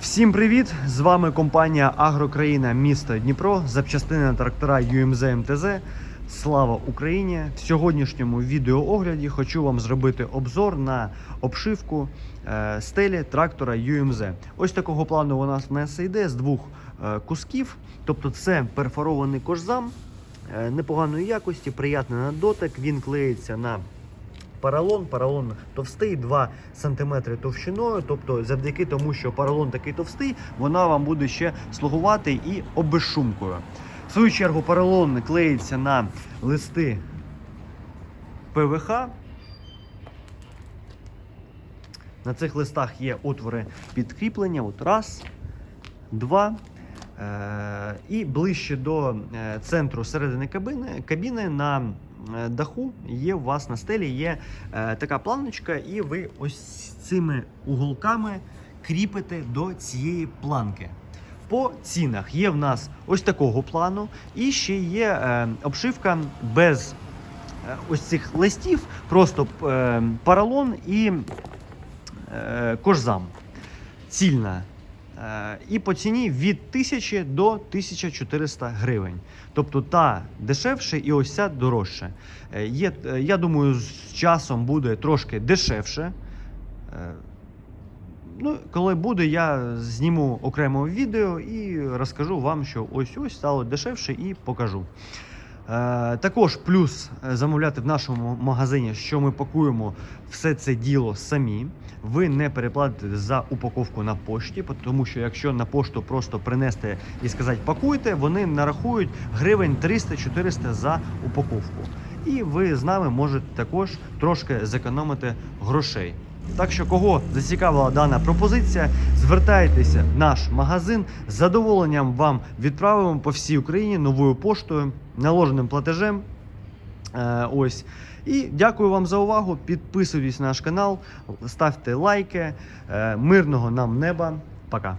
Всім привіт! З вами компанія Агрокраїна місто Дніпро, запчастини на трактора UMZ МТЗ. Слава Україні! В сьогоднішньому відеоогляді хочу вам зробити обзор на обшивку е, стелі трактора UMZ. Ось такого плану у нас в нас йде з двох е, кусків. Тобто це перфорований кожзам е, непоганої якості, приятний на дотик. Він клеїться на Паралон, паралон товстий, 2 см товщиною. Тобто, завдяки тому, що паралон такий товстий, вона вам буде ще слугувати і обезшумкою. В свою чергу, паралон клеїться на листи ПВХ. На цих листах є отвори підкріплення. От раз, два. Е, І ближче до е, центру середини кабіни, кабіни на е, даху є у вас на стелі є така планочка, і ви ось цими уголками кріпите до цієї планки. По цінах є в нас ось такого плану, і ще є обшивка без ось цих листів, просто паралон і кожзам. Цільна. Е, І по ціні від 1000 до 1400 гривень. Тобто та дешевше і ось ця дорожче. Є, е, я думаю, з часом буде трошки дешевше. Е, Ну, коли буде, я зніму окремо відео і розкажу вам, що ось ось стало дешевше і покажу. Е, також плюс е, замовляти в нашому магазині, що ми пакуємо все це діло самі. Ви не переплатите за упаковку на пошті, тому що якщо на пошту просто принести і сказати пакуйте, вони нарахують гривень 300-400 за упаковку. І ви з нами можете також трошки зекономити грошей. Так що, кого зацікавила дана пропозиція, звертайтеся в наш магазин. З задоволенням вам відправимо по всій Україні новою поштою, наложеним платежем. Е, ось. І дякую вам за увагу. Підписуйтесь на наш канал, ставте лайки. Е, мирного нам неба. Пока.